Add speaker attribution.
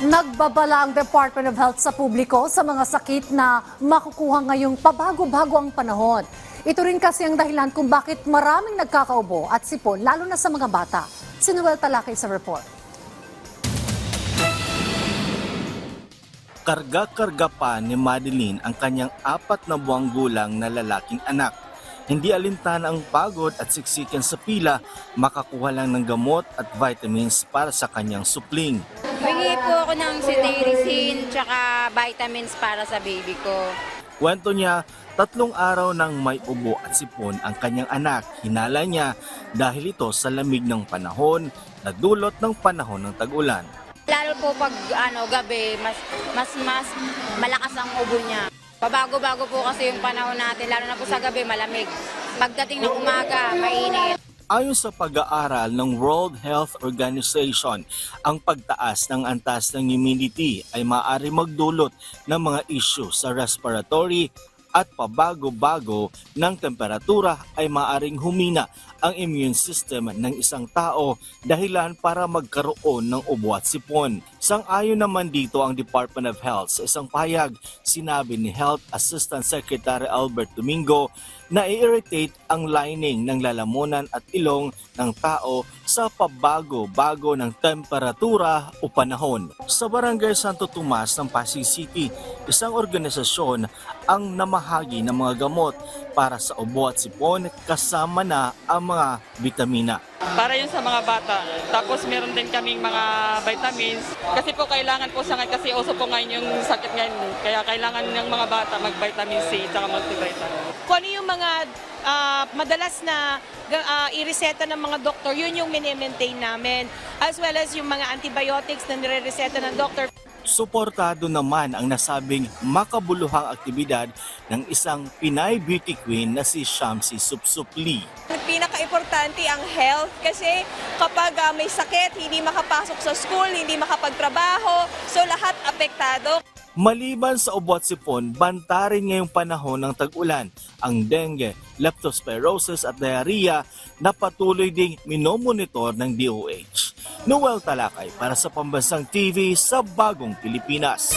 Speaker 1: Nagbabala ang Department of Health sa publiko sa mga sakit na makukuha ngayong pabago-bago ang panahon. Ito rin kasi ang dahilan kung bakit maraming nagkakaubo at sipon, lalo na sa mga bata. Si Noel Talakay sa report.
Speaker 2: Karga-karga pa ni Madeline ang kanyang apat na buwang gulang na lalaking anak. Hindi alintana ang pagod at siksikan sa pila, makakuha lang ng gamot at vitamins para sa kanyang supling.
Speaker 3: Bingi po ako ng cetirizine tsaka vitamins para sa baby ko.
Speaker 2: Kwento niya, tatlong araw nang may ubo at sipon ang kanyang anak. Hinala niya dahil ito sa lamig ng panahon na dulot ng panahon ng tag-ulan.
Speaker 3: Lalo po pag ano, gabi, mas, mas, mas malakas ang ubo niya. Pabago-bago po kasi yung panahon natin, lalo na po sa gabi, malamig. Pagdating ng umaga, mainit.
Speaker 2: Ayon sa pag-aaral ng World Health Organization, ang pagtaas ng antas ng humidity ay maaari magdulot ng mga issue sa respiratory at pabago-bago ng temperatura ay maaring humina ang immune system ng isang tao dahilan para magkaroon ng ubo at sipon. Sang-ayon naman dito ang Department of Health sa isang payag, sinabi ni Health Assistant Secretary Albert Domingo na i-irritate ang lining ng lalamunan at ilong ng tao sa pabago-bago ng temperatura o panahon. Sa Barangay Santo Tomas ng Pasig City, isang organisasyon ang namahagi ng mga gamot para sa ubo at sipon kasama na ang mga vitamina.
Speaker 4: Para yun sa mga bata. Tapos meron din kaming mga vitamins. Kasi po kailangan po sa ngayon, kasi uso po ngayon yung sakit ngayon. Kaya kailangan ng mga bata mag-vitamin C at multivitamin.
Speaker 5: kung ano yung mga ah, madalas na uh, ireseta ng mga doktor, yun yung mini-maintain namin. As well as yung mga antibiotics na nire-reseta ng doktor.
Speaker 2: Suportado naman ang nasabing makabuluhang aktibidad ng isang Pinay beauty queen na si Shamsi Supsupli.
Speaker 5: Pinaka-importante ang health kasi kapag ah, may sakit, hindi makapasok sa school, hindi makapagtrabaho, so lahat apektado.
Speaker 2: Maliban sa ubo at sipon, banta rin ngayong panahon ng tag-ulan ang dengue, leptospirosis at diarrhea na patuloy ding minomonitor ng DOH. Noel Talakay para sa Pambansang TV sa Bagong Pilipinas.